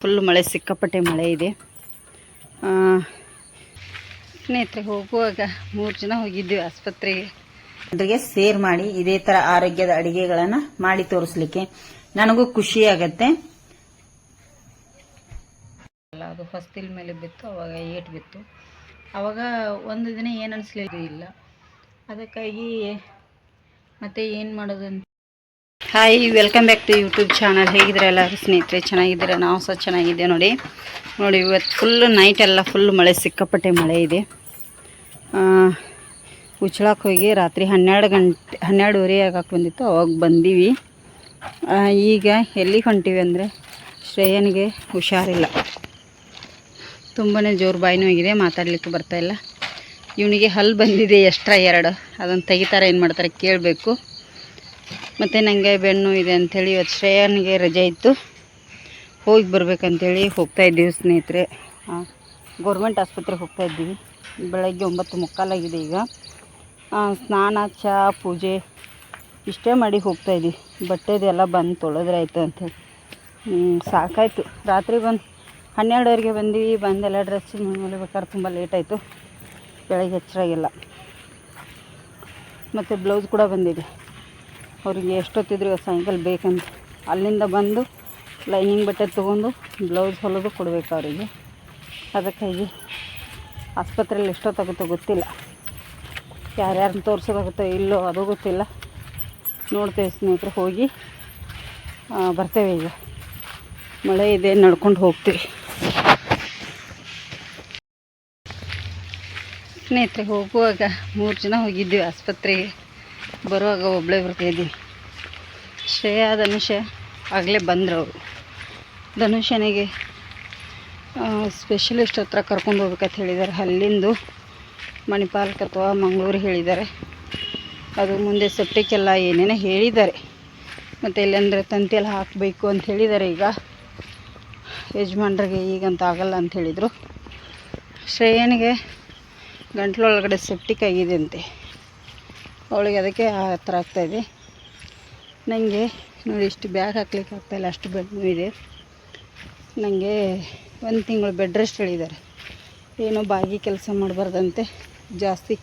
Full ಮಳೆ ಸಿಕ್ಕಾಪಟ್ಟೆ ಮಳೆ ಇದೆ. ಸ್ನೇಹಿತರೆ ಹೋಗುವಾಗ ಮೂರು ಜನ ಹೋಗಿದ್ವಿ ಆಸ್ಪತ್ರೆಗೆ. ಜನರಿಗೆ ಸೇರ್ ಮಾಡಿ ಇದೇ ತರ ಆರೋಗ್ಯದ ಅಡಿಗೆಗಳನ್ನ ಮಾಡಿ ತೋರಿಸ್ಲಿಕ್ಕೆ ನನಗೂ ಖುಷಿ ಆಗತ್ತೆ. ಅಲ್ಲ ಅದು ಹೊಸ್ತಿಲ್ ಮೇಲೆ ಬಿತ್ತು ಅವಾಗ ಏಟ್ ಬಿತ್ತು. ಅವಾಗ ಒಂದು ದಿನ ಏನು ಅನಿಸ್ಲಿಲ್ಲ. ಇಲ್ಲ ಅದಕ್ಕಾಗಿ ಮತ್ತೆ ಏನು ಮಾಡೋದು ಅಂತ hi welcome back to YouTube channel ಹೇಗಿದ್ರೆ ಎಲ್ಲರೂ? ಸ್ನೇಹಿತರೆ, ಚೆನ್ನಾಗಿದ್ದೀರಾ? ನಾವು ಸಹ ಚೆನ್ನಾಗಿದ್ದೆ ನೋಡಿ. ನೋಡಿ, ಇವತ್ತು ಫುಲ್ ನೈಟ್ ಎಲ್ಲ ಫುಲ್ ಮಳೆ, ಸಿಕ್ಕಾಪಟ್ಟೆ ಮಳೆ ಇದೆ. ಉಚ್ಳಕ್ಕೆ ಹೋಗಿ ರಾತ್ರಿ ಹನ್ನೆರಡು ಗಂಟೆ, ಹನ್ನೆರಡುವರೆ ಆಗಕ್ಕೆ ಬಂದಿತ್ತು, ಅವಾಗ ಬಂದೀವಿ. ಈಗ ಎಲ್ಲಿಗೆ ಹೊಂಟೀವಿ ಅಂದರೆ ಶ್ರೇಯನಿಗೆ ಹುಷಾರಿಲ್ಲ. ತುಂಬಾ ಜೋರು ಬಾಯಿನೂ ಆಗಿದೆ, ಮಾತಾಡಲಿಕ್ಕೆ ಬರ್ತಾಯಿಲ್ಲ ಇವನಿಗೆ ಹಲ್ಲು ಬಂದಿದೆ ಎಕ್ಸ್ಟ್ರಾ ಎರಡು. ಅದನ್ನು ತೆಗಿತಾರೆ, ಏನು ಮಾಡ್ತಾರೆ ಕೇಳಬೇಕು. ಮತ್ತು ನನಗೆ ಬೆನ್ನು ಇದೆ ಅಂಥೇಳಿ ಇವತ್ತು ಶ್ರೇಯನಿಗೆ ರಜೆ ಇತ್ತು. ಹೋಗಿ ಬರ್ಬೇಕಂತೇಳಿ ಹೋಗ್ತಾ ಇದ್ದೀವಿ ಸ್ನೇಹಿತರೆ. ಗೌರ್ಮೆಂಟ್ ಆಸ್ಪತ್ರೆಗೆ ಹೋಗ್ತಾ ಇದ್ದೀವಿ. ಬೆಳಗ್ಗೆ ಒಂಬತ್ತು ಮುಕ್ಕಾಲಾಗಿದೆ ಈಗ. ಸ್ನಾನ ಚಹಾ ಪೂಜೆ ಇಷ್ಟೇ ಮಾಡಿ ಹೋಗ್ತಾ ಇದ್ದೀವಿ. ಬಟ್ಟೆದೆಲ್ಲ ಬಂದು ತೊಳೆದ್ರೆ ಆಯಿತು ಅಂತೇಳಿ ಸಾಕಾಯಿತು. ರಾತ್ರಿ ಬಂದು ಹನ್ನೆರಡುವರೆಗೆ ಬಂದ್ವಿ. ಬಂದೆಲ್ಲ ಡ್ರೆಸ್ ಚೇಂಜ್ ಮಾಡ್ಬೇಕಾದ್ರೆ ತುಂಬ ಲೇಟ್ ಆಯಿತು. ಬೆಳಗ್ಗೆ ಹೆಚ್ಚಾಗಿಲ್ಲ ಮತ್ತು ಬ್ಲೌಸ್ ಕೂಡ ಬಂದಿದೆ. ಅವರಿಗೆ ಎಷ್ಟೊತ್ತಿದ್ರು ಸಾಯಂಕಾಲ ಬೇಕಂತ. ಅಲ್ಲಿಂದ ಬಂದು ಲೈನಿಂಗ್ ಬಟ್ಟೆ ತೊಗೊಂಡು ಬ್ಲೌಸ್ ಹೊಲಿದು ಕೊಡಬೇಕು ಅವರಿಗೆ. ಅದಕ್ಕಾಗಿ ಆಸ್ಪತ್ರೆಯಲ್ಲಿ ಎಷ್ಟೊತ್ತಾಗುತ್ತೋ ಗೊತ್ತಿಲ್ಲ. ಯಾರ್ಯಾರನ್ನ ತೋರಿಸೋದಾಗುತ್ತೋ ಇಲ್ಲೋ ಅದು ಗೊತ್ತಿಲ್ಲ. ನೋಡ್ತೇವೆ ಸ್ನೇಹಿತರು, ಹೋಗಿ ಬರ್ತೇವೆ ಈಗ. ಮಳೆ ಇದೆ, ನಡ್ಕೊಂಡು ಹೋಗ್ತೀವಿ. ಸ್ನೇಹಿತರೆ, ಹೋಗುವಾಗ ಮೂರು ಜನ ಹೋಗಿದ್ದೀವಿ ಆಸ್ಪತ್ರೆಗೆ. ಬರುವಾಗ ಒಬ್ಬಳೇ ಬರ್ತಾಯಿದ್ದೀವಿ ಶ್ರೇಯಾ, ಧನುಷ ಆಗಲೇ ಬಂದರು ಅವರು ಧನುಷನಿಗೆ ಸ್ಪೆಷಲಿಸ್ಟ್ ಹತ್ರ ಕರ್ಕೊಂಡು ಹೋಗ್ಬೇಕಂತ ಹೇಳಿದ್ದಾರೆ ಅಲ್ಲಿಂದು ಮಣಿಪಾಲ್ಕ್ ಅಥವಾ ಮಂಗಳೂರು ಹೇಳಿದ್ದಾರೆ ಅದು ಮುಂದೆ ಸೆಪ್ಟಿಕ್ಕೆಲ್ಲ ಏನೇನೋ ಹೇಳಿದ್ದಾರೆ. ಮತ್ತು ಎಲ್ಲಂದರೆ ತಂತಿ ಎಲ್ಲ ಹಾಕಬೇಕು ಅಂತ ಹೇಳಿದ್ದಾರೆ ಈಗ. ಯಜಮಾನ್ರಿಗೆ ಈಗಂತ ಆಗಲ್ಲ ಅಂತ ಹೇಳಿದರು. ಶ್ರೇಯನಿಗೆ ಗಂಟ್ಲೊಳಗಡೆ ಸೆಪ್ಟಿಕ್ ಆಗಿದೆ ಅಂತೆ. ಅವಳಿಗೆ ಅದಕ್ಕೆ ಆ ಥರ ಆಗ್ತಾಯಿದೆ ನನಗೆ ನೋಡಿ ಇಷ್ಟು ಬ್ಯಾಗ್ ಹಾಕ್ಲಿಕ್ಕೆ ಆಗ್ತಾಯಿಲ್ಲ ಅಷ್ಟು ಬೆಡ್ ಇದೆ. ನನಗೆ ಒಂದು ತಿಂಗಳು ಬೆಡ್ ರೆಸ್ಟ್ ಹೇಳಿದ್ದಾರೆ. ಏನೋ ಬಾಗಿ ಕೆಲಸ ಮಾಡಬಾರ್ದಂತೆ, ಜಾಸ್ತಿ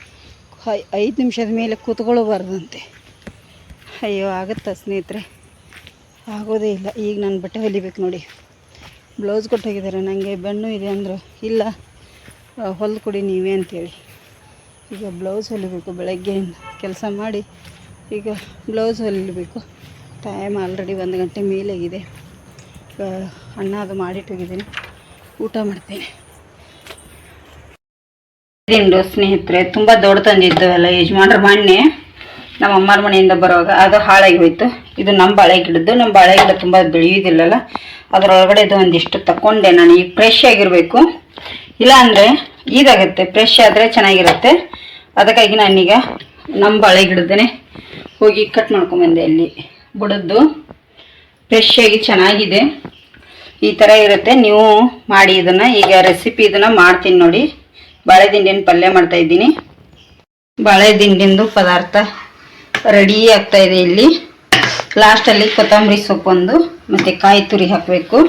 ಐದು ನಿಮಿಷದ ಮೇಲೆ ಕೂತ್ಕೊಳ್ಳಬಾರ್ದಂತೆ. ಅಯ್ಯೋ, ಆಗುತ್ತಾ ಸ್ನೇಹಿತರೆ? ಆಗೋದೇ ಇಲ್ಲ, ಈಗ ನಾನು ಬಟ್ಟೆ ಹೊಲಿಬೇಕು ನೋಡಿ. ಬ್ಲೌಸ್ ಕೊಟ್ಟೋಗಿದ್ದಾರೆ ನನಗೆ ಬೆಣ್ಣು ಇದೆ ಅಂದರು, ಇಲ್ಲ ಹೊಲ್ದು ಕೊಡಿ ನೀವೇ ಅಂತೇಳಿ. ಈಗ ಬ್ಲೌಸ್ ಹೊಲಿಬೇಕು, ಬೆಳಗ್ಗೆಯಿಂದ ಕೆಲಸ ಮಾಡಿ ಈಗ ಬ್ಲೌಸ್ ಹೊಲಿಬೇಕು. ಟೈಮ್ ಆಲ್ರೆಡಿ ಒಂದು ಗಂಟೆ ಮೇಲಾಗಿದೆ ಈಗ ಅನ್ನ ಅದು ಮಾಡಿಟ್ಟೋಗಿದ್ದೀನಿ ಊಟ ಮಾಡ್ತೇನೆ. ಸ್ನೇಹಿತರೆ, ತುಂಬ ದೊಡ್ಡ ತಂದಿದ್ದವಲ್ಲ ಯಜಮಾನ್ರ ಮಣ್ಣೆ ನಮ್ಮ ಅಮ್ಮರ ಮನೆಯಿಂದ ಬರುವಾಗ ಅದು ಹಾಳಾಗಿ ಹೋಯ್ತು. ಇದು ನಮ್ಮ ಬಾಳೆ ಗಿಡದ್ದು. ನಮ್ಮ ಬಾಳೆ ಗಿಡ ತುಂಬ ಬೆಳೆಯೋದಿಲ್ಲಲ್ಲ ಅದರೊಳಗಡೆ ಇದು ಒಂದಿಷ್ಟು ತಗೊಂಡೆ ನಾನು. ಈಗ ಫ್ರೆಶ್ ಆಗಿರಬೇಕು. ಇಲ್ಲ ಅಂದರೆ ಇದಾಗುತ್ತೆ ಫ್ರೆಶ್ ಆದರೆ ಚೆನ್ನಾಗಿರುತ್ತೆ. ಅದಕ್ಕಾಗಿ ನಾನೀಗ ನಮ್ಮ ಬಾಳೆ ಗಿಡದೇ ಹೋಗಿ ಕಟ್ ಮಾಡ್ಕೊಂಬಂದೆ ಅಲ್ಲಿ ಬುಡದ್ದು ಫ್ರೆಶ್ ಚೆನ್ನಾಗಿದೆ. ಈ ಥರ ಇರುತ್ತೆ. ನೀವು ಮಾಡಿ ಇದನ್ನು, ಈಗ ರೆಸಿಪಿ ಇದನ್ನು ಮಾಡ್ತೀನಿ ನೋಡಿ. ಬಾಳೆ ದಿಂಡಿನ ಪಲ್ಯ ಮಾಡ್ತಾ ಇದ್ದೀನಿ. ಬಾಳೆ ದಿಂಡಿಂದು ಪದಾರ್ಥ ರೆಡಿ ಆಗ್ತಾ ಇದೆ ಇಲ್ಲಿ. ಲಾಸ್ಟಲ್ಲಿ ಕೊತ್ತಂಬರಿ ಸೊಪ್ಪೊಂದು, ಮತ್ತು ಕಾಯಿ ತುರಿ ಹಾಕಬೇಕು.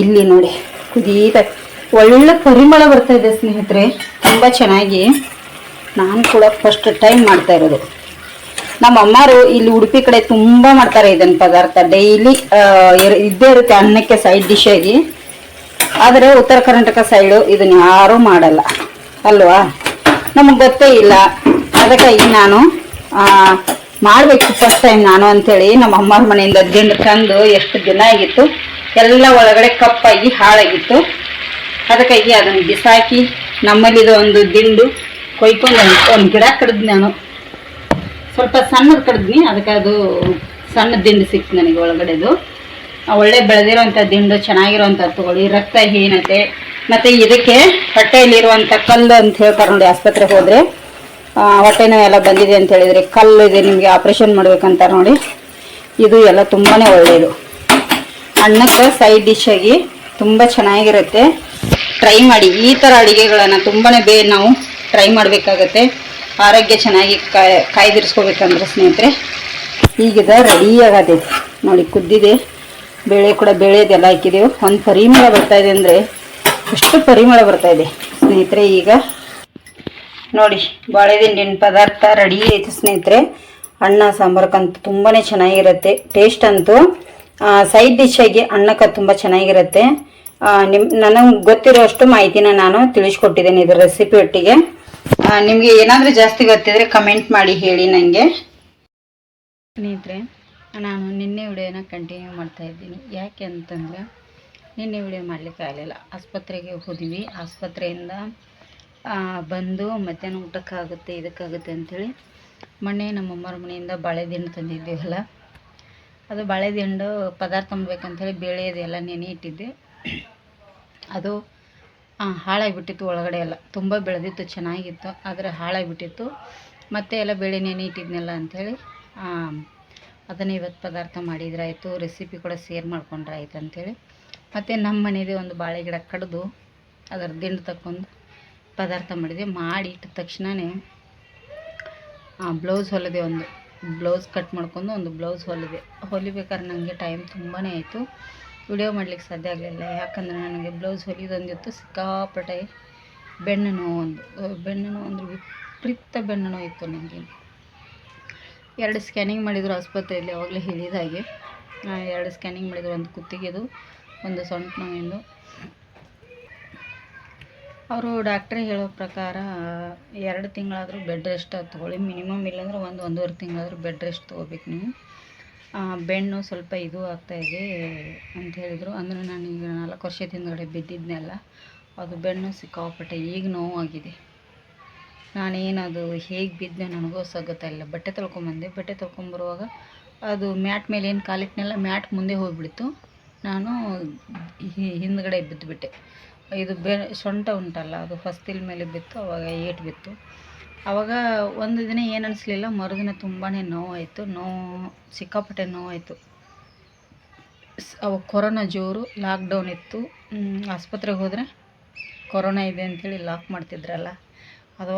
ಇಲ್ಲಿ ನೋಡಿ, ಕುದೀತ ಒಳ್ಳೆ ಪರಿಮಳ ಬರ್ತಾ ಇದೆ ಸ್ನೇಹಿತರೆ, ತುಂಬ ಚೆನ್ನಾಗಿ. ನಾನು ಕೂಡ ಫಸ್ಟ್ ಟೈಮ್ ಮಾಡ್ತಾ ಇರೋದು. ನಮ್ಮ ಅಮ್ಮರು ಇಲ್ಲಿ ಉಡುಪಿ ಕಡೆ ತುಂಬ ಮಾಡ್ತಾರೆ ಇದನ್ನ ಪದಾರ್ಥ. ಡೈಲಿ ಇದ್ದೇ ಇರುತ್ತೆ ಅನ್ನಕ್ಕೆ ಸೈಡ್ ಡಿಶ್ ಆಗಿ. ಆದರೆ ಉತ್ತರ ಕರ್ನಾಟಕ ಸೈಡು ಇದನ್ನ ಯಾರೂ ಮಾಡಲ್ಲ. ಅಲ್ವಾ? ನಮಗೆ ಗೊತ್ತೇ ಇಲ್ಲ. ಅದಕ್ಕಾಗಿ ನಾನು ಮಾಡಬೇಕು ಫಸ್ಟ್ ಟೈಮ್ ನಾನು ಅಂಥೇಳಿ ನಮ್ಮ ಅಮ್ಮರ ಮನೆಯಿಂದ ದಿಂಡು ತಂದು ಎಷ್ಟು ದಿನ ಆಗಿತ್ತು? ಎಲ್ಲ ಒಳಗಡೆ ಕಪ್ಪಾಗಿ ಹಾಳಾಗಿತ್ತು. ಅದಕ್ಕಾಗಿ ಅದನ್ನು ಬಿಸಾಕಿ ನಮ್ಮಲ್ಲಿದು ಒಂದು ದಿಂಡು ಕೊಯ್ಕೊಂಡು ಒಂದು- ಗಿಡ ಕಡ್ದು ನಾನು. ಸ್ವಲ್ಪ ಸಣ್ಣದು ಕಡಿದ್ನಿ, ಅದಕ್ಕೆ ಅದು ಸಣ್ಣ ದಿಂಡು ಸಿಕ್ತು ನನಗೆ ಒಳಗಡೆದು. ಒಳ್ಳೆ ಬೆಳೆದಿರುವಂಥ ದಿಂಡು, ಚೆನ್ನಾಗಿರುವಂಥ ತಗೊಳ್ಳಿ ರಕ್ತಹೀನತೆ ಮತ್ತು ಇದಕ್ಕೆ ಹೊಟ್ಟೆಯಲ್ಲಿರುವಂಥ ಕಲ್ಲು ಅಂತ ಹೇಳ್ತಾರೆ ನೋಡಿ, ಆಸ್ಪತ್ರೆಗೆ ಹೋದರೆ. ಹೊಟ್ಟೆ ಎಲ್ಲ ಬಂದಿದೆ ಅಂತ ಹೇಳಿದರೆ ಕಲ್ಲು ಇದೆ, ನಿಮಗೆ ಆಪ್ರೇಷನ್ ಮಾಡ್ಬೇಕಂತಾರೆ ನೋಡಿ. ಇದು ಎಲ್ಲ ತುಂಬಾ ಒಳ್ಳೆಯದು. ಅನ್ನಕ್ಕೆ ಸೈಡ್ ಡಿಶ್ ಆಗಿ ತುಂಬ ಚೆನ್ನಾಗಿರುತ್ತೆ. ಟ್ರೈ ಮಾಡಿ, ಈ ಥರ ಅಡುಗೆಗಳನ್ನು ತುಂಬಾ ಬೇ ನಾವು ಟ್ರೈ ಮಾಡಬೇಕಾಗತ್ತೆ. ಆರೋಗ್ಯ ಚೆನ್ನಾಗಿ ಕಾಯ್ ಕಾಯ್ದಿರಿಸ್ಕೋಬೇಕಂದ್ರೆ ಸ್ನೇಹಿತರೆ, ಈಗಿದ ರೆಡಿ ಆಗತೈತಿ ನೋಡಿ ಕುದ್ದಿದೆ. ಬೇಳೆ ಕೂಡ ಬೇಳೆದೆಲ್ಲ ಹಾಕಿದೆವು. ಒಂದು ಪರಿಮಳ ಬರ್ತಾ ಇದೆ ಅಂದರೆ ಎಷ್ಟು ಪರಿಮಳ ಬರ್ತಾ ಇದೆ ಸ್ನೇಹಿತರೆ ಈಗ. ನೋಡಿ, ಬಾಳೆದಿಂಡಿನ ಪದಾರ್ಥ ರೆಡಿ ಆಯಿತು ಸ್ನೇಹಿತರೆ. ಅನ್ನ ಸಾಂಬಾರ್ಕಂತೂ ತುಂಬಾ ಚೆನ್ನಾಗಿರುತ್ತೆ. ಟೇಸ್ಟ್ ಅಂತೂ ಸೈಡ್ ಡಿಶ್ ಆಗಿ ಅನ್ನಕ್ಕೆ ತುಂಬ ಚೆನ್ನಾಗಿರುತ್ತೆ. ನಿಮ್ಮ ನನಗೆ ಗೊತ್ತಿರೋ ಅಷ್ಟು ಮಾಹಿತಿನ ನಾನು ತಿಳಿಸ್ಕೊಟ್ಟಿದ್ದೇನೆ ಇದರ ರೆಸಿಪಿ ಒಟ್ಟಿಗೆ. ನಿಮಗೆ ಏನಾದರೂ ಜಾಸ್ತಿ ಗೊತ್ತಿದ್ರೆ ಕಮೆಂಟ್ ಮಾಡಿ ಹೇಳಿ ನನಗೆ ಸ್ನೇಹಿತರೆ, ನಾನು ನಿನ್ನೆ ವಿಡಿಯೋನ ಕಂಟಿನ್ಯೂ ಮಾಡ್ತಾ ಇದ್ದೀನಿ. ಯಾಕೆ ಅಂತಂದರೆ, ನಿನ್ನೆ ವಿಡಿಯೋ ಮಾಡಲಿಕ್ಕೆ ಆಗಲಿಲ್ಲ. ಆಸ್ಪತ್ರೆಗೆ ಹೋದ್ವಿ. ಆಸ್ಪತ್ರೆಯಿಂದ ಬಂದು ಮಧ್ಯಾಹ್ನ ಊಟಕ್ಕಾಗುತ್ತೆ, ಇದಕ್ಕಾಗುತ್ತೆ ಅಂಥೇಳಿ ಮೊನ್ನೆ ನಮ್ಮಮ್ಮರ ಮನೆಯಿಂದ ಬಾಳೆದಿಂಡು ತಂದಿದ್ದೀವಲ್ಲ, ಅದು ಬಾಳೆದಿಂಡು ಪದಾರ್ಥ ತಂಬೇಕಂಥೇಳಿ ಬೇಳೆ ಅದೆಲ್ಲ ನೆನೆ ಇಟ್ಟಿದ್ದೆ. ಅದು ಹಾಳಾಗಿಬಿಟ್ಟಿತ್ತು ಒಳಗಡೆ ಎಲ್ಲ. ತುಂಬ ಬೆಳೆದಿತ್ತು, ಚೆನ್ನಾಗಿತ್ತು. ಆದರೆ ಹಾಳಾಗಿಬಿಟ್ಟಿತ್ತು. ಮತ್ತೆ ಎಲ್ಲ ಬೆಳೆ ನೆನೆ ಇಟ್ಟಿದ್ನಲ್ಲ ಅಂಥೇಳಿ ಅದನ್ನು ಇವತ್ತು ಪದಾರ್ಥ ಮಾಡಿದ್ರಾಯಿತು. ರೆಸಿಪಿ ಕೂಡ ಶೇರ್ ಮಾಡ್ಕೊಂಡ್ರೆ ಆಯ್ತು ಅಂಥೇಳಿ ಮತ್ತು ನಮ್ಮ ಮನೆಯದೇ ಒಂದು ಬಾಳೆ ಗಿಡ ಕಡಿದು, ಅದರ ದಿಂಡು ತಕ್ಕೊಂಡು ಪದಾರ್ಥ ಮಾಡಿದೆ ಮಾಡಿ ಇಟ್ಟ ತಕ್ಷಣವೇ ಬ್ಲೌಸ್ ಹೊಲಿದೆ ಒಂದು. ಬ್ಲೌಸ್ ಕಟ್ ಮಾಡ್ಕೊಂಡು ಒಂದು ಬ್ಲೌಸ್ ಹೊಲಿದೆ. ಹೊಲಿಬೇಕಾದ್ರೆ ನನಗೆ ಟೈಮ್ ತುಂಬಾ ಆಯಿತು. ವಿಡಿಯೋ ಮಾಡ್ಲಿಕ್ಕೆ ಸಾಧ್ಯ ಆಗಲಿಲ್ಲ. ಯಾಕಂದರೆ ನನಗೆ ಬ್ಲೌಸ್ ಹೊಲಿಯೋದೊಂದಿತ್ತು ಸಿಕ್ಕಾಪಟ್ಟೆ ಬೆನ್ನು ನೋವು ಒಂದು ಬೆನ್ನು ನೋವು ಅಂದರೆ ವಿಪರೀತ ಬೆನ್ನು ನೋವು ಇತ್ತು ನನಗೆ. ಎರಡು ಸ್ಕ್ಯಾನಿಂಗ್ ಮಾಡಿದರು ಆಸ್ಪತ್ರೆಯಲ್ಲಿ ಯಾವಾಗಲೂ ಹೇಳಿದಾಗೆ ಎರಡು ಸ್ಕ್ಯಾನಿಂಗ್ ಮಾಡಿದರು, ಒಂದು ಕುತ್ತಿಗೆದು, ಒಂದು ಸೊಂಟ ನೋವಿಂದು. ಅವರು ಡಾಕ್ಟ್ರೇ ಹೇಳೋ ಪ್ರಕಾರ ಎರಡು ತಿಂಗಳಾದರೂ ಬೆಡ್ ರೆಸ್ಟ್ ತೊಗೊಳ್ಳಿ. ಮಿನಿಮಮ್ ಇಲ್ಲಾಂದ್ರೆ ಒಂದು ಒಂದೂವರೆ ತಿಂಗಳಾದರೂ ಬೆಡ್ ರೆಸ್ಟ್ ತೊಗೋಬೇಕು ನೀವು. ಬೆನ್ನು ಸ್ವಲ್ಪ ಇದು ಆಗ್ತಾಯಿದೆ ಅಂತ ಹೇಳಿದರು. ಅಂದರೆ ನಾನು ಈಗ ನಾಲ್ಕು ವರ್ಷದ ಹಿಂದ್ಗಡೆ ಬಿದ್ದಿದ್ನಲ್ಲ ಅದು ಬೆನ್ನು ಸಿಕ್ಕಾಪಟ್ಟೆ ಈಗ ನೋವಾಗಿದೆ. ನಾನೇನದು ಹೇಗೆ ಬಿದ್ದೆ ನನಗೂ ಸಹ ಗೊತ್ತಾಗಿಲ್ಲ ಬಟ್ಟೆ ತೊಳ್ಕೊಂಬಂದೆ ಬಟ್ಟೆ ತೊಳ್ಕೊಂಬರುವಾಗ ಅದು ಮ್ಯಾಟ್ ಮೇಲೆ ಏನು ಕಾಲಿಟ್ನೆಲ್ಲ, ಮ್ಯಾಟ್ ಮುಂದೆ ಹೋಗಿಬಿಡ್ತು. ನಾನು ಹಿಂದ್ಗಡೆ ಬಿದ್ದುಬಿಟ್ಟೆ ಇದು ಬೆ, ಸೊಂಟ ಉಂಟಲ್ಲ, ಅದು ಹೊಸ್ತಿಲ್ ಮೇಲೆ ಬಿತ್ತು, ಅವಾಗ ಏಟು ಬಿತ್ತು. ಆವಾಗ ಒಂದು ದಿನ ಏನು ಅನಿಸ್ಲಿಲ್ಲ, ಮರುದಿನ ತುಂಬಾ ನೋವಾಯಿತು. ನೋವು ಸಿಕ್ಕಾಪಟ್ಟೆ ನೋವಾಯಿತು. ಅವಾಗ ಕೊರೋನಾ ಜೋರು ಲಾಕ್ಡೌನ್ ಇತ್ತು. ಆಸ್ಪತ್ರೆಗೆ ಹೋದರೆ ಕೊರೋನಾ ಇದೆ ಅಂಥೇಳಿ ಲಾಕ್ ಮಾಡ್ತಿದ್ರಲ್ಲ, ಅದು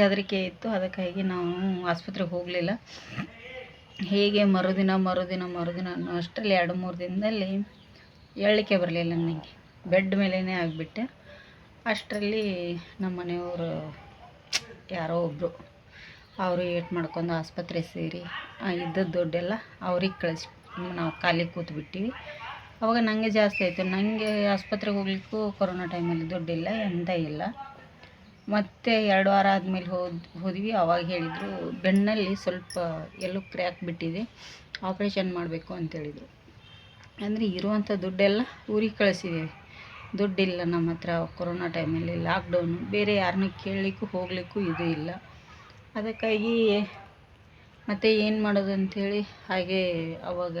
ಹೆದರಿಕೆ ಇತ್ತು. ಅದಕ್ಕಾಗಿ ನಾವು ಆಸ್ಪತ್ರೆಗೆ ಹೋಗಲಿಲ್ಲ. ಹೇಗೆ ಮರುದಿನ ಮರುದಿನ ಮರುದಿನ ಅಷ್ಟರಲ್ಲಿ ಎರಡು, ಮೂರು ದಿನದಲ್ಲಿ ಹೇಳಲಿಕ್ಕೆ ಬರಲಿಲ್ಲ ನನಗೆ. ಬೆಡ್ ಮೇಲೇ ಆಗಿಬಿಟ್ಟೆ. ಅಷ್ಟರಲ್ಲಿ ನಮ್ಮ ಮನೆಯವರು ಯಾರೋ ಒಬ್ಬರು ಅವರು ಏಟ್ ಮಾಡ್ಕೊಂಡು ಆಸ್ಪತ್ರೆ ಸೇರಿ, ಆ ಇದ್ದದ್ದು ದುಡ್ಡೆಲ್ಲ ಅವ್ರಿಗೆ ಕಳಿಸಿ, ನಾವು ಖಾಲಿ ಕೂತ್ಬಿಟ್ಟಿವಿ. ಅವಾಗ ನನಗೆ ಜಾಸ್ತಿ ಆಯಿತು. ನನಗೆ ಆಸ್ಪತ್ರೆಗೆ ಹೋಗ್ಲಿಕ್ಕೂ ಕೊರೋನಾ ಟೈಮಲ್ಲಿ ದುಡ್ಡಿಲ್ಲ ಎಂತ ಇಲ್ಲ. ಮತ್ತೆ ಎರಡು ವಾರ ಆದಮೇಲೆ ಹೋದ್, ಹೋದ್ವಿ. ಅವಾಗ ಹೇಳಿದರು ಬೆನ್ನಲ್ಲಿ ಸ್ವಲ್ಪ ಎಲ್ಲೂ ಕ್ರ್ಯಾಕ್ ಬಿಟ್ಟಿದೆ, ಆಪ್ರೇಷನ್ ಮಾಡಬೇಕು ಅಂತೇಳಿದರು ಅಂದರೆ ಇರುವಂಥ ದುಡ್ಡೆಲ್ಲ ಊರಿಗೆ ಕಳಿಸಿದ್ದೇವೆ ದುಡ್ಡಿಲ್ಲ ನಮ್ಮ ಹತ್ರ, ಕೊರೋನಾ ಟೈಮಲ್ಲಿ ಲಾಕ್ಡೌನು ಬೇರೆ ಯಾರನ್ನೂ ಕೇಳಲಿಕ್ಕೂ ಹೋಗಲಿಕ್ಕೂ ಇದು ಇಲ್ಲ. ಅದಕ್ಕಾಗಿ ಮತ್ತೆ ಏನು ಮಾಡೋದು ಅಂಥೇಳಿ ಹಾಗೆ ಅವಾಗ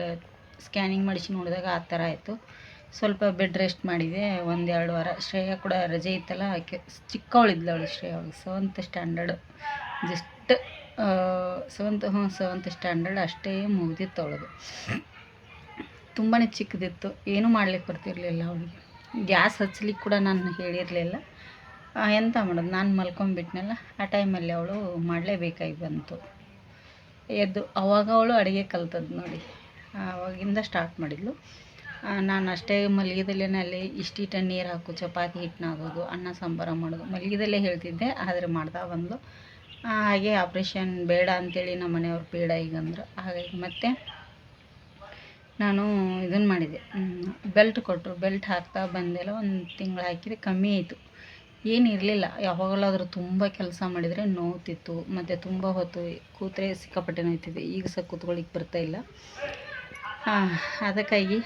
ಸ್ಕ್ಯಾನಿಂಗ್ ಮಾಡಿಸಿ ನೋಡಿದಾಗ ಆ ಥರ ಆಯಿತು. ಸ್ವಲ್ಪ ಬೆಡ್ ರೆಸ್ಟ್ ಮಾಡಿದೆ ಒಂದೆರಡು ವಾರ. ಶ್ರೇಯ ಕೂಡ ರಜೆ ಇತ್ತಲ್ಲ, ಆಕೆ ಚಿಕ್ಕವಳಿದ್ಲು ಅವಳು ಶ್ರೇಯ ಅವಾಗ ಸೆವೆಂತ್ ಸ್ಟ್ಯಾಂಡರ್ಡ್ ಜಸ್ಟ್ ಸೆವೆಂತ್ ಹ್ಞೂ ಸೆವೆಂತ್ ಸ್ಟ್ಯಾಂಡರ್ಡ್ ಅಷ್ಟೇ ಮುಗ್ದಿತ್ತು ಅವಳದು. ತುಂಬಾ ಚಿಕ್ಕದಿತ್ತು. ಏನೂ ಮಾಡ್ಲಿಕ್ಕೆ ಬರ್ತಿರಲಿಲ್ಲ ಅವಳಿಗೆ. ಗ್ಯಾಸ್ ಹಚ್ಲಿಕ್ಕೆ ಕೂಡ ನಾನು ಹೇಳಿರಲಿಲ್ಲ. ಎಂತ ಮಾಡೋದು? ನಾನು ಮಲ್ಕೊಂಬಿಟ್ನಲ್ಲ, ಆ ಟೈಮಲ್ಲಿ ಅವಳು ಮಾಡಲೇಬೇಕಾಗಿ ಬಂತು. ಎದ್ದು, ಅವಾಗ ಅವಳು ಅಡುಗೆ ಕಲ್ತದ್ದು ನೋಡಿ. ಆವಾಗಿಂದ ಸ್ಟಾರ್ಟ್ ಮಾಡಿದ್ಲು. ನಾನು ಅಷ್ಟೇ ಮಲ್ಗಿದಲ್ಲೇನೆ ಅಲ್ಲಿ ಇಷ್ಟಿಟ ನೀರು ಹಾಕು, ಚಪಾತಿ ಹಿಟ್ಟನ್ನಾಗೋದು ಅನ್ನ ಸಾಂಬಾರ ಮಾಡೋದು, ಮಲಗಿದಲ್ಲೇ ಹೇಳ್ತಿದ್ದೆ, ಆದರೆ ಮಾಡ್ತಾ ಬಂದು ಹಾಗೆ ಆಪ್ರೇಷನ್ ಬೇಡ ಅಂತೇಳಿ ನಮ್ಮ ಮನೆಯವ್ರು ಬೇಡ ಈಗ ಅಂದರು. ಹಾಗಾಗಿ ಮತ್ತೆ ನಾನು ಇದನ್ನು ಮಾಡಿದೆ. ಬೆಲ್ಟ್ ಕೊಟ್ಟರು ಬೆಲ್ಟ್ ಹಾಕ್ತಾ ಬಂದೆಲ್ಲ ಒಂದು ತಿಂಗಳು ಹಾಕಿದೆ ಕಮ್ಮಿ ಆಯಿತು. ಏನು ಇರಲಿಲ್ಲ. ಯಾವಾಗಲಾದರೂ ತುಂಬ ಕೆಲಸ ಮಾಡಿದರೆ ನೋವ್ತಿತ್ತು. ಮತ್ತು ತುಂಬ ಹೊತ್ತು ಕೂತ್ರೆ ಸಿಕ್ಕಾಪಟ್ಟೆ ನೋಯ್ತಿದೆ. ಈಗ ಸಹ ಕೂತ್ಕೊಳ್ಳಿಕ್ಕೆ ಬರ್ತಾ ಇಲ್ಲ. ಆ, ಅದಕ್ಕಾಗಿ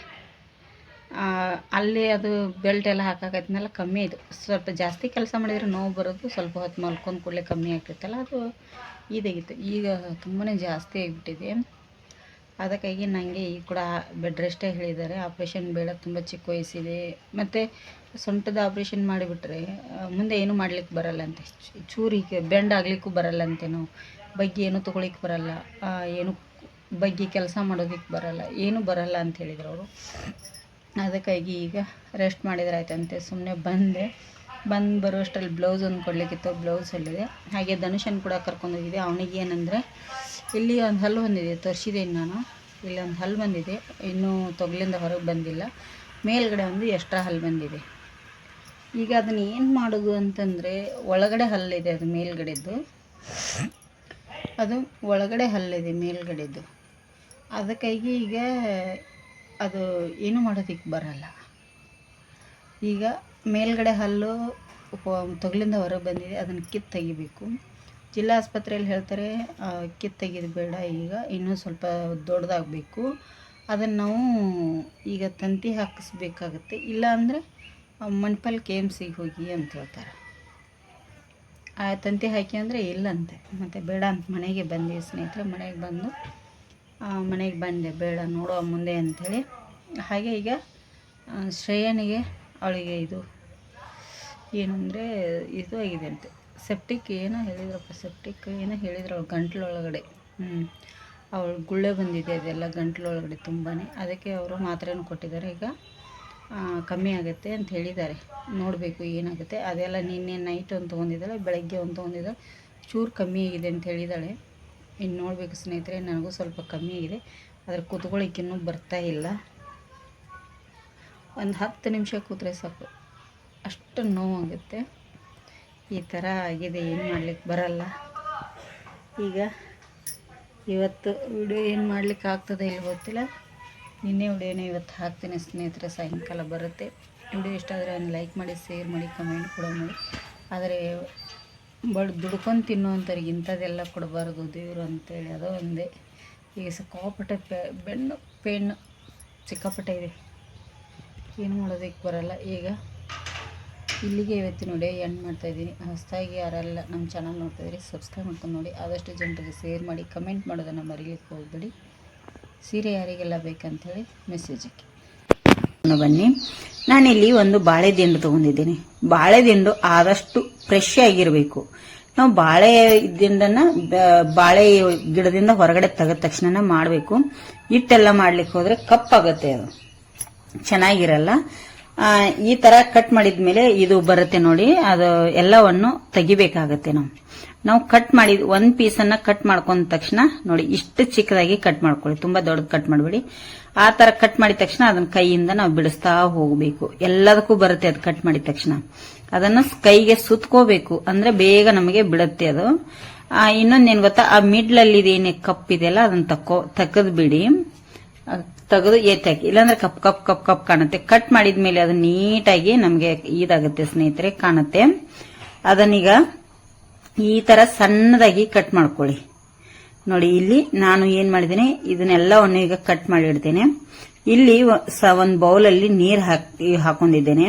ಅಲ್ಲಿ ಅದು ಬೆಲ್ಟ್ ಎಲ್ಲ ಹಾಕಾಕತ್ನೆಲ್ಲ ಕಮ್ಮಿ ಆಯಿತು. ಸ್ವಲ್ಪ ಜಾಸ್ತಿ ಕೆಲಸ ಮಾಡಿದರೆ ನೋವು ಬರೋದು ಸ್ವಲ್ಪ ಹೊತ್ತು ಮಲ್ಕೊಂಡು ಕೂಡಲೇ ಕಮ್ಮಿ ಆಗ್ತಿತ್ತಲ್ಲ ಅದು ಇದಾಗಿತ್ತು. ಈಗ ತುಂಬಾ ಜಾಸ್ತಿ ಆಗಿಬಿಟ್ಟಿದೆ. ಅದಕ್ಕಾಗಿ ನನಗೆ ಈ ಕೂಡ ಬೆಡ್ ರೆಸ್ಟೇ ಹೇಳಿದ್ದಾರೆ. ಆಪ್ರೇಷನ್ ಬೇಡ, ತುಂಬ ಚಿಕ್ಕ ವಯಸ್ಸಿದೆ. ಮತ್ತು ಸೊಂಟದ ಆಪ್ರೇಷನ್ ಮಾಡಿಬಿಟ್ರೆ ಮುಂದೆ ಏನು ಮಾಡ್ಲಿಕ್ಕೆ ಬರಲ್ಲಂತೆ ಚೂರಿಗೆ ಬೆಂಡ್ ಆಗಲಿಕ್ಕೂ ಬರಲ್ಲಂತೆ ನಾವು ಬಗ್ಗೆ ಏನು ತೊಗೊಳಿಕ್ಕೆ ಬರಲ್ಲ ಏನು ಬಗ್ಗೆ ಕೆಲಸ ಮಾಡೋದಕ್ಕೆ ಬರಲ್ಲ, ಏನೂ ಬರಲ್ಲ ಅಂತ ಹೇಳಿದ್ರು ಅವರು. ಅದಕ್ಕಾಗಿ ಈಗ ರೆಸ್ಟ್ ಮಾಡಿದ್ರೆ ಆಯ್ತಂತೆ. ಸುಮ್ಮನೆ ಬಂದೆ. ಬಂದು ಬರುವಷ್ಟರಲ್ಲಿ ಬ್ಲೌಸ್ ಒಂದು ಕೊಡಲಿಕ್ಕಿತ್ತು. ಬ್ಲೌಸ್ ಹೇಳಿದೆ ಹಾಗೆ ಧನುಷನ್ ಕೂಡ ಕರ್ಕೊಂಡೋಗಿದ್ದೆ ಅವನಿಗೆ ಏನಂದರೆ ಇಲ್ಲಿ ಒಂದು ಹಲ್ಲು ಬಂದಿದೆ ತರಿಸಿದ್ದೀನಿ ನಾನು. ಇಲ್ಲಿ ಒಂದು ಹಲ್ಲು ಬಂದಿದೆ, ಇನ್ನೂ ತೊಗಲಿಂದ ಹೊರಗೆ ಬಂದಿಲ್ಲ. ಮೇಲ್ಗಡೆ ಒಂದು ಎಕ್ಸ್ಟ್ರಾ ಹಲ್ಲು ಬಂದಿದೆ. ಈಗ ಅದನ್ನ ಏನು ಮಾಡೋದು ಅಂತಂದರೆ, ಒಳಗಡೆ ಹಲ್ಲಿದೆ ಅದು ಮೇಲ್ಗಡೆದ್ದು. ಅದು ಒಳಗಡೆ ಹಲ್ಲಿದೆ ಮೇಲ್ಗಡೆದ್ದು. ಅದಕ್ಕಾಗಿ ಈಗ ಅದು ಏನು ಮಾಡೋದಕ್ಕೆ ಬರಲ್ಲ. ಈಗ ಮೇಲ್ಗಡೆ ಹಲ್ಲು ತೊಗಲಿಂದ ಹೊರಗೆ ಬಂದಿದೆ, ಅದನ್ನು ಕಿತ್ತು ತೆಗಿಬೇಕು. ಜಿಲ್ಲಾ ಆಸ್ಪತ್ರೆಯಲ್ಲಿ ಹೇಳ್ತಾರೆ ಕಿತ್ತಗಿದು ಬೇಡ ಈಗ, ಇನ್ನೂ ಸ್ವಲ್ಪ ದೊಡ್ಡದಾಗಬೇಕು ಅದನ್ನು ನಾವು ಈಗ ತಂತಿ ಹಾಕಿಸ್ಬೇಕಾಗತ್ತೆ. ಇಲ್ಲ ಅಂದರೆ ಮಣಿಪಾಲ್ ಕೆ ಎಂ ಸಿಗೆ ಹೋಗಿ ಅಂತ ಹೇಳ್ತಾರೆ. ಆ, ತಂತಿ ಹಾಕಿ ಅಂದರೆ ಇಲ್ಲಂತೆ ಮತ್ತು ಬೇಡ ಅಂತ ಮನೆಗೆ ಬಂದೀವಿ ಸ್ನೇಹಿತರೆ, ಮನೆಗೆ ಬಂದು ಮನೆಗೆ ಬಂದೆ. ಬೇಡ, ನೋಡುವ ಮುಂದೆ ಅಂಥೇಳಿ. ಹಾಗೆ ಈಗ ಶ್ರೇಯನಿಗೆ, ಅವಳಿಗೆ ಇದು, ಏನಂದರೆ, ಇದು ಆಗಿದೆ ಅಂತೆ. ಸೆಪ್ಟಿಕ್ ಏನೋ ಹೇಳಿದ್ರಪ್ಪ ಸೆಪ್ಟಿಕ್ ಏನೋ ಹೇಳಿದ್ರು ಅವಳು ಗಂಟ್ಲೊಳಗಡೆ. ಹ್ಞೂ ಅವಳು ಗುಳ್ಳೆ ಬಂದಿದೆ ಅದೆಲ್ಲ ಗಂಟ್ಲೊಳಗಡೆ ತುಂಬಾ ಅದಕ್ಕೆ ಅವರು ಮಾತ್ರೆಯನ್ನು ಕೊಟ್ಟಿದ್ದಾರೆ. ಈಗ ಕಮ್ಮಿ ಆಗುತ್ತೆ ಅಂತ ಹೇಳಿದ್ದಾರೆ. ನೋಡಬೇಕು ಏನಾಗುತ್ತೆ. ಅದೆಲ್ಲ ನಿನ್ನೆ ನೈಟ್ ಒಂದು ತೊಗೊಂಡಿದ್ದಾಳೆ, ಬೆಳಗ್ಗೆ ಒಂದು ತೊಗೊಂಡಿದ್ದಾಳೆ. ಚೂರು ಕಮ್ಮಿ ಆಗಿದೆ ಅಂತ ಹೇಳಿದ್ದಾಳೆ. ಇನ್ನು ನೋಡಬೇಕು ಸ್ನೇಹಿತರೆ, ನನಗೂ ಸ್ವಲ್ಪ ಕಮ್ಮಿ ಆಗಿದೆ. ಆದರೆ ಕೂತ್ಕೊಳ್ಳಿಕ್ಕಿನ್ನೂ ಬರ್ತಾ ಇಲ್ಲ. ಒಂದು ಹತ್ತು ನಿಮಿಷ ಕೂತ್ರೆ ಸಾಕು. ಅಷ್ಟು ನೋವಾಗುತ್ತೆ. ಈ ಥರ ಆಗಿದೆ, ಏನು ಮಾಡ್ಲಿಕ್ಕೆ ಬರಲ್ಲ. ಈಗ ಇವತ್ತು ವಿಡಿಯೋ ಏನು ಮಾಡ್ಲಿಕ್ಕೆ ಆಗ್ತದೆ ಇಲ್ಲ ಗೊತ್ತಿಲ್ಲ. ನಿನ್ನೆ ವಿಡಿಯೋನೇ ಇವತ್ತು ಹಾಕ್ತೀನಿ ಸ್ನೇಹಿತರೆ, ಸಾಯಂಕಾಲ ಬರುತ್ತೆ. ವಿಡಿಯೋ ಇಷ್ಟ ಆದರೆ ಒಂದು ಲೈಕ್ ಮಾಡಿ, ಶೇರ್ ಮಾಡಿ, ಕಮೆಂಟ್ ಕೂಡ ಮಾಡಿ. ಆದರೆ ಬಡ್ ದುಡ್ಕೊಂಡು ತಿನ್ನುವಂಥವ್ರಿಗೆ ಇಂಥದ್ದೆಲ್ಲ ಕೊಡಬಾರ್ದು ದೇವರು ಅಂತೇಳಿ, ಅದೋ ಒಂದೇ. ಈಗ ಸಿಕ್ಕಾಪಟ್ಟೆ ಪೆ ಬೆಣ್ಣು ಪೆಣ್ಣು ಸಿಕ್ಕಾಪಟ್ಟೆ ಇದೆ. ಏನು ಮಾಡೋದಕ್ಕೆ ಬರಲ್ಲ. ಈಗ ಇಲ್ಲಿಗೆ ಇವತ್ತು ನೋಡಿ ಎಂಡ್ ಮಾಡ್ತಾಯಿದ್ದೀನಿ ಹೊಸದಾಗಿ ಯಾರೆಲ್ಲ ನಮ್ಮ ಚಾನಲ್ ನೋಡ್ತಾ ಇದ್ದೀರಿ ಸಬ್ಸ್ಕ್ರೈಬ್ ಮಾಡ್ಕೊಂಡು ನೋಡಿ. ಆದಷ್ಟು ಜನರಿಗೆ ಶೇರ್ ಮಾಡಿ ಕಮೆಂಟ್ ಮಾಡೋದನ್ನು ಮರೀಲಿಕ್ಕೆ ಹೋಗ್ಬೇಡಿ. ಸೀರೆ ಯಾರಿಗೆಲ್ಲ ಬೇಕಂತೇಳಿ ಮೆಸೇಜ್ ಬನ್ನಿ. ನಾನಿಲ್ಲಿ ಒಂದು ಬಾಳೆ ದಿಂಡು ತಗೊಂಡಿದ್ದೀನಿ. ಬಾಳೆ ದಿಂಡು ಆದಷ್ಟು ಫ್ರೆಶ್ ಆಗಿರಬೇಕು. ನಾವು ಬಾಳೆ ದಿಂಡನ್ನ ಬಾಳೆ ಗಿಡದಿಂದ ಹೊರಗಡೆ ತೆಗೆದ ತಕ್ಷಣ ಮಾಡಬೇಕು. ಇಟ್ಟೆಲ್ಲ ಮಾಡ್ಲಿಕ್ಕೆ ಹೋದರೆ ಕಪ್ಪಾಗತ್ತೆ ಅದು. ಚೆನ್ನಾಗಿರಲ್ಲ. ಈ ತರ ಕಟ್ ಮಾಡಿದ್ಮೇಲೆ ಇದು ಬರುತ್ತೆ ನೋಡಿ. ಅದು ಎಲ್ಲವನ್ನು ತೆಗಿಬೇಕಾಗತ್ತೆ ನಾವು. ನಾವು ಕಟ್ ಮಾಡಿದ ಒಂದ್ ಪೀಸನ್ನ ಕಟ್ ಮಾಡ್ಕೊಂಡ ತಕ್ಷಣ ನೋಡಿ, ಇಷ್ಟು ಚಿಕ್ಕದಾಗಿ ಕಟ್ ಮಾಡ್ಕೊಳ್ಳಿ. ತುಂಬಾ ದೊಡ್ಡದು ಕಟ್ ಮಾಡಬೇಡಿ. ಆ ತರ ಕಟ್ ಮಾಡಿದ ತಕ್ಷಣ ಅದನ್ನ ಕೈಯಿಂದ ನಾವು ಬಿಡಿಸ್ತಾ ಹೋಗಬೇಕು. ಎಲ್ಲದಕ್ಕೂ ಬರುತ್ತೆ ಅದು ಕಟ್ ಮಾಡಿದ ತಕ್ಷಣ. ಅದನ್ನ ಕೈಗೆ ಸುತ್ಕೋಬೇಕು. ಅಂದ್ರೆ ಬೇಗ ನಮಗೆ ಬಿಡುತ್ತೆ ಅದು. ಇನ್ನೊಂದೇನ್ ಗೊತ್ತಾ? ಆ ಮಿಡ್ಲಲ್ಲಿ ಇದೇನೇ ಕಪ್ ಇದೆಯಲ್ಲ, ಅದನ್ನ ತಕ್ಕೋ, ತೆಗೆದು ಬಿಡಿ. ತೆಗೆದು ಎತ್ತಾಕಿ ಇಲ್ಲಾಂದ್ರೆ ಕಪ್ ಕಪ್ ಕಪ್ ಕಪ್ ಕಾಣುತ್ತೆ. ಕಟ್ ಮಾಡಿದ ಮೇಲೆ ಅದು ನೀಟಾಗಿ ನಮಗೆ ಇದಾಗುತ್ತೆ ಸ್ನೇಹಿತರೆ, ಕಾಣುತ್ತೆ. ಅದನ್ನೀಗ ಈ ತರ ಸಣ್ಣದಾಗಿ ಕಟ್ ಮಾಡ್ಕೊಳ್ಳಿ. ನೋಡಿ, ಇಲ್ಲಿ ನಾನು ಏನ್ ಮಾಡಿದ್ದೀನಿ? ಇದನ್ನೆಲ್ಲವನ್ನು ಈಗ ಕಟ್ ಮಾಡಿ ಇಡ್ತೇನೆ ಇಲ್ಲಿ ಒಂದ್ ಬೌಲ್ ಒಂದು ಬೌಲಲ್ಲಿ ನೀರು ಹಾಕಿ ಹಾಕೊಂಡಿದ್ದೇನೆ.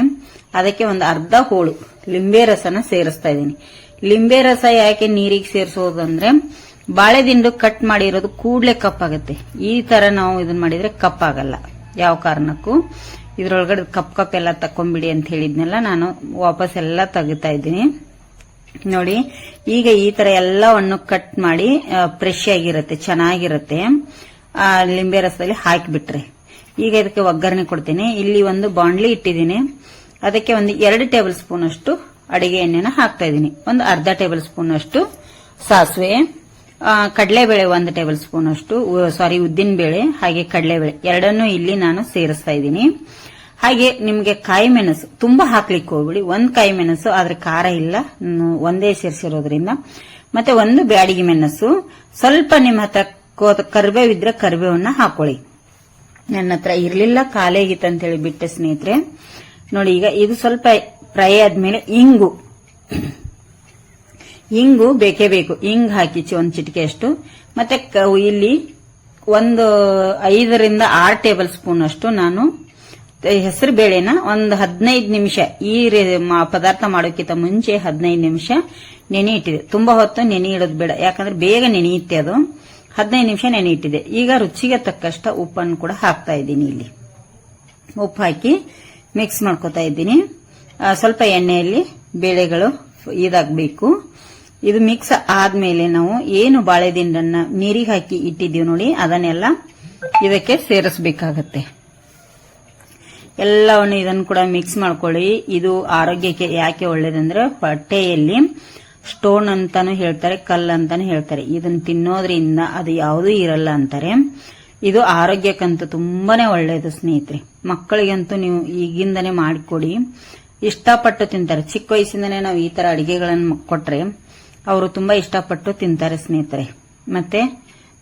ಅದಕ್ಕೆ ಒಂದು ಅರ್ಧ ಹೋಳು ಲಿಂಬೆ ರಸನ ಸೇರಿಸ್ತಾ ಇದ್ದೀನಿ. ಲಿಂಬೆ ರಸ ಯಾಕೆ ನೀರಿಗೆ ಸೇರಿಸೋದು ಅಂದ್ರೆ ಬಾಳೆ ದಿಂಡು ಕಟ್ ಮಾಡಿರೋದು ಕೂಡ್ಲೆ ಕಪ್ಪಾಗುತ್ತೆ ಈ ತರ ನಾವು ಇದನ್ನ ಮಾಡಿದ್ರೆ ಕಪ್ಪಾಗಲ್ಲ ಯಾವ ಕಾರಣಕ್ಕೂ? ಇದ್ರೊಳಗಡೆ ಕಪ್ ಕಪ್ ಎಲ್ಲ ತಕೊಂಬಿಡಿ ಅಂತ ಹೇಳಿದ್ನೆಲ್ಲ, ನಾನು ವಾಪಸ್ ಎಲ್ಲ ತೆಗಿತಾ ಇದ್ದೀನಿ. ನೋಡಿ, ಈಗ ಈ ತರ ಎಲ್ಲವನ್ನು ಕಟ್ ಮಾಡಿ ಫ್ರೆಶ್ ಆಗಿರುತ್ತೆ, ಚೆನ್ನಾಗಿರುತ್ತೆ. ಲಿಂಬೆ ರಸದಲ್ಲಿ ಹಾಕಿಬಿಟ್ರೆ. ಈಗ ಇದಕ್ಕೆ ಒಗ್ಗರಣೆ ಕೊಡ್ತೀನಿ. ಇಲ್ಲಿ ಒಂದು ಬಾಂಡ್ಲಿ ಇಟ್ಟಿದ್ದೀನಿ. ಅದಕ್ಕೆ ಒಂದು ಎರಡು ಟೇಬಲ್ ಸ್ಪೂನ್ ಅಷ್ಟು ಅಡಿಗೆ ಎಣ್ಣೆನ ಹಾಕ್ತಾ ಇದ್ದೀನಿ. ಒಂದು ಅರ್ಧ ಟೇಬಲ್ ಸ್ಪೂನ್ ಅಷ್ಟು ಸಾಸಿವೆ. ಕಡಲೆಬೇಳೆ ಒಂದು ಟೇಬಲ್ ಸ್ಪೂನ್ ಅಷ್ಟು ಸಾರಿ, ಉದ್ದಿನ ಬೇಳೆ, ಹಾಗೆ ಕಡಲೆಬೇಳೆ. ಎರಡನ್ನೂ ಇಲ್ಲಿ ನಾನು ಸೇರಿಸ್ತಾ ಇದ್ದೀನಿ. ಹಾಗೆ ನಿಮಗೆ ಕಾಯಿ ಮೆಣಸು ತುಂಬಾ ಹಾಕ್ಲಿಕ್ಕೆ ಹೋಗ್ಬಿಡಿ. ಒಂದ್ ಕಾಯಿ ಮೆಣಸು, ಆದ್ರೆ ಖಾರ ಇಲ್ಲ. ಒಂದೇ ಸೇರಿಸಿರೋದ್ರಿಂದ. ಮತ್ತೆ ಒಂದು ಬ್ಯಾಡಿಗೆ ಮೆಣಸು. ಸ್ವಲ್ಪ ನಿಮ್ಮ ಹತ್ರ ಕರ್ಬೇವಿದ್ರೆ ಕರಿಬೇವನ್ನ ಹಾಕೊಳ್ಳಿ. ನನ್ನ ಹತ್ರ ಇರ್ಲಿಲ್ಲ ಕಾಲೇಗಿತ್ತು ಅಂತ ಹೇಳಿ ಬಿಟ್ಟೆ ಸ್ನೇಹಿತರೆ. ನೋಡಿ, ಈಗ ಇದು ಸ್ವಲ್ಪ ಫ್ರೈ ಆದ್ಮೇಲೆ ಇಂಗು. ಇಂಗು ಬೇಕೇ ಬೇಕು. ಇಂಗ್ ಹಾಕಿ ಒಂದು ಚಿಟಿಕೆ ಅಷ್ಟು. ಮತ್ತೆ ಇಲ್ಲಿ ಒಂದು ಐದರಿಂದ ಆರು ಟೇಬಲ್ ಸ್ಪೂನ್ ಅಷ್ಟು ನಾನು ಹೆಸರು ಬೇಳೆನ ಒಂದು ಹದಿನೈದು ನಿಮಿಷ ಈ ಪದಾರ್ಥ ಮಾಡೋಕ್ಕಿಂತ ಮುಂಚೆ ಹದಿನೈದು ನಿಮಿಷ ನೆನೆ ಇಟ್ಟಿದೆ. ತುಂಬಾ ಹೊತ್ತು ನೆನೆ ಇಡೋದು ಬೇಡ. ಯಾಕಂದ್ರೆ ಬೇಗ ನೆನೆಯುತ್ತೆ ಅದು. ಹದಿನೈದು ನಿಮಿಷ ನೆನೆ ಇಟ್ಟಿದೆ. ಈಗ ರುಚಿಗೆ ತಕ್ಕಷ್ಟ ಉಪ್ಪನ್ನು ಕೂಡ ಹಾಕ್ತಾ ಇದ್ದೀನಿ ಇಲ್ಲಿ. ಉಪ್ಪು ಹಾಕಿ ಮಿಕ್ಸ್ ಮಾಡ್ಕೊತಾ ಇದ್ದೀನಿ. ಸ್ವಲ್ಪ ಎಣ್ಣೆಯಲ್ಲಿ ಬೇಳೆಗಳು ಇದಾಗಬೇಕು. ಇದು ಮಿಕ್ಸ್ ಆದ್ಮೇಲೆ ನಾವು ಏನು ಬಾಳೆದಿಂಡನ್ನ ನೀರಿಗೆ ಹಾಕಿ ಇಟ್ಟಿದ್ದೀವಿ ನೋಡಿ, ಅದನ್ನೆಲ್ಲ ಇದಕ್ಕೆ ಸೇರಿಸಬೇಕಾಗತ್ತೆ. ಎಲ್ಲವನ್ನು ಇದನ್ನು ಕೂಡ ಮಿಕ್ಸ್ ಮಾಡ್ಕೊಳ್ಳಿ. ಇದು ಆರೋಗ್ಯಕ್ಕೆ ಯಾಕೆ ಒಳ್ಳೇದಂದ್ರೆ ಹೊಟ್ಟೆಯಲ್ಲಿ ಸ್ಟೋನ್ ಅಂತಾನು ಹೇಳ್ತಾರೆ, ಕಲ್ಲು ಅಂತಾನು ಹೇಳ್ತಾರೆ. ಇದನ್ನ ತಿನ್ನೋದ್ರಿಂದ ಅದು ಯಾವುದೂ ಇರಲ್ಲ ಅಂತಾರೆ. ಇದು ಆರೋಗ್ಯಕ್ಕಂತೂ ತುಂಬಾನೇ ಒಳ್ಳೆಯದು ಸ್ನೇಹಿತರೆ. ಮಕ್ಕಳಿಗಂತೂ ನೀವು ಈಗಿಂದನೇ ಮಾಡಿಕೊಡಿ. ಇಷ್ಟಪಟ್ಟು ತಿಂತಾರೆ. ಚಿಕ್ಕ ವಯಸ್ಸಿಂದನೇ ನಾವು ಈ ತರ ಅಡಿಗೆಗಳನ್ನು ಕೊಟ್ರೆ ಅವರು ತುಂಬಾ ಇಷ್ಟಪಟ್ಟು ತಿಂತಾರೆ ಸ್ನೇಹಿತರೆ. ಮತ್ತೆ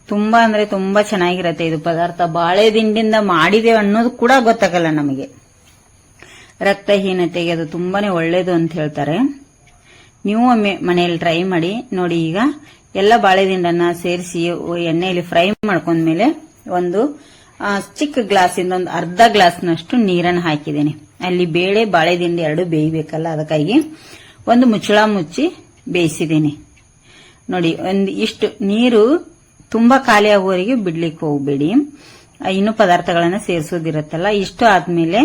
ತುಂಬಾ ಅಂದ್ರೆ ತುಂಬಾ ಚೆನ್ನಾಗಿರತ್ತೆ ಇದು ಪದಾರ್ಥ. ಬಾಳೆ ದಿಂಡಿಂದ ಮಾಡಿದೆ ಅನ್ನೋದು ಕೂಡ ಗೊತ್ತಾಗಲ್ಲ ನಮಗೆ. ರಕ್ತಹೀನತೆಗೆ ಅದು ತುಂಬಾನೇ ಒಳ್ಳೇದು ಅಂತ ಹೇಳ್ತಾರೆ. ನೀವು ಒಮ್ಮೆ ಮನೆಯಲ್ಲಿ ಟ್ರೈ ಮಾಡಿ, ನೋಡಿ ಈಗ ಎಲ್ಲ ಬಾಳೆದಿಂಡನ್ನ ಸೇರಿಸಿ ಎಣ್ಣೆಯಲ್ಲಿ ಫ್ರೈ ಮಾಡ್ಕೊಂಡ್ಮೇಲೆ ಒಂದು ಚಿಕ್ಕ ಗ್ಲಾಸಿಂದ ಒಂದು ಅರ್ಧ ಗ್ಲಾಸ್ನಷ್ಟು ನೀರನ್ನು ಹಾಕಿದ್ದೇನೆ. ಅಲ್ಲಿ ಬೇಳೆ ಬಾಳೆದಿಂಡಿ ಎರಡು ಬೇಯಬೇಕಲ್ಲ ಅದಕ್ಕಾಗಿ. ಒಂದು ಮುಚ್ಚಳ ಮುಚ್ಚಿ ಬೇಯಿಸಿದ್ದೇನೆ. ನೋಡಿ, ಒಂದು ಇಷ್ಟು ನೀರು ತುಂಬ ಖಾಲಿ ಆಗುವವರೆಗೆ ಬಿಡ್ಲಿಕ್ಕೆ ಹೋಗ್ಬೇಡಿ. ಇನ್ನು ಪದಾರ್ಥಗಳನ್ನ ಸೇರಿಸೋದಿರತ್ತಲ್ಲ, ಇಷ್ಟು ಆದ್ಮೇಲೆ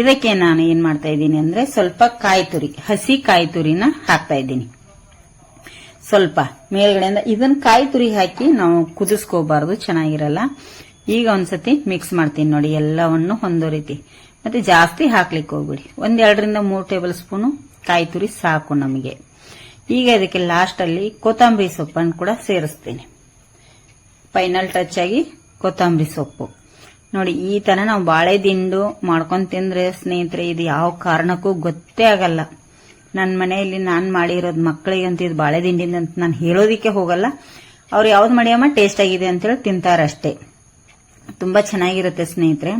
ಇದಕ್ಕೆ ನಾನು ಏನ್ ಮಾಡ್ತಾ ಇದ್ದೀನಿ ಅಂದ್ರೆ ಸ್ವಲ್ಪ ಕಾಯಿ ತುರಿ, ಹಸಿ ಕಾಯಿ ತುರಿನ ಹಾಕ್ತಾ ಇದ್ದೀನಿ. ಸ್ವಲ್ಪ ಮೇಲ್ಗಡೆಯಿಂದ ಇದನ್ನ ಕಾಯಿ ತುರಿ ಹಾಕಿ ನಾವು ಕುದಿಸ್ಕೋಬಾರ್ದು, ಚೆನ್ನಾಗಿರಲ್ಲ. ಈಗ ಒಂದ್ಸತಿ ಮಿಕ್ಸ್ ಮಾಡ್ತೀನಿ ನೋಡಿ, ಎಲ್ಲವನ್ನು ಹೊಂದೋ ರೀತಿ. ಮತ್ತೆ ಜಾಸ್ತಿ ಹಾಕ್ಲಿಕ್ಕೆ ಹೋಗ್ಬಿಡಿ. ಒಂದೆರಡರಿಂದ ಮೂರು ಟೇಬಲ್ ಸ್ಪೂನು ಕಾಯಿ ತುರಿ ಸಾಕು ನಮಗೆ. ಈಗ ಇದಕ್ಕೆ ಲಾಸ್ಟ್ ಅಲ್ಲಿ ಕೊತ್ತಂಬರಿ ಸೊಪ್ಪನ್ನು ಕೂಡ ಸೇರಿಸ್ತೀನಿ. ಫೈನಲ್ ಟಚ್ ಆಗಿ ಕೊತ್ತಂಬರಿ ಸೊಪ್ಪು. ನೋಡಿ, ಈ ತರ ನಾವು ಬಾಳೆ ದಿಂಡು ಮಾಡ್ಕೊಂಡ್ ತಿಂದ್ರೆ ಸ್ನೇಹಿತರೆ, ಇದು ಯಾವ ಕಾರಣಕ್ಕೂ ಗೊತ್ತೇ ಆಗಲ್ಲ. ನನ್ನ ಮನೆಯಲ್ಲಿ ನಾನು ಮಾಡಿರೋದು ಮಕ್ಕಳಿಗಂತ ಇದು ಬಾಳೆ ದಿಂಡಿಂದ ಅಂತ ನಾನು ಹೇಳೋದಿಕ್ಕೆ ಹೋಗಲ್ಲ. ಅವ್ರು ಯಾವ್ದು ಮಾಡಿಯಮ್ಮ ಟೇಸ್ಟ್ ಆಗಿದೆ ಅಂತೇಳಿ ತಿಂತಾರಷ್ಟೇ ತುಂಬಾ ಚೆನ್ನಾಗಿರುತ್ತೆ ಸ್ನೇಹಿತರೆ.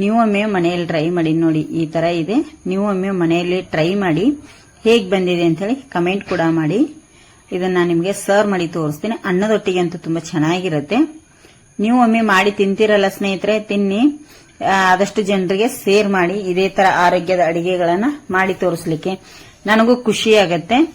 ನೀವು ಒಮ್ಮೆ ಮನೆಯಲ್ಲಿ ಟ್ರೈ ಮಾಡಿ ನೋಡಿ, ಈ ತರ ಇದೆ. ನೀವು ಒಮ್ಮೆ ಮನೆಯಲ್ಲಿ ಟ್ರೈ ಮಾಡಿ ಹೇಗ್ ಬಂದಿದೆ ಅಂತ ಹೇಳಿ ಕಮೆಂಟ್ ಕೂಡ ಮಾಡಿ. ಇದನ್ನ ನಾನು ನಿಮಗೆ ಸರ್ವ್ ಮಾಡಿ ತೋರಿಸ್ತೀನಿ. ಅನ್ನದೊಟ್ಟಿಗೆ ಅಂತೂ ತುಂಬಾ ಚೆನ್ನಾಗಿರುತ್ತೆ. ನೀವು ಒಮ್ಮೆ ಮಾಡಿ ತಿಂತಿರಲ್ಲ ಸ್ನೇಹಿತರೆ, ತಿನ್ನಿ. ಆದಷ್ಟು ಜನರಿಗೆ ಸೇರ್ ಮಾಡಿ, ಇದೇ ತರ ಆರೋಗ್ಯದ ಅಡಿಗೆಗಳನ್ನ ಮಾಡಿ ತೋರಿಸ್ಲಿಕ್ಕೆ ನನಗೂ ಖುಷಿ ಆಗತ್ತೆ.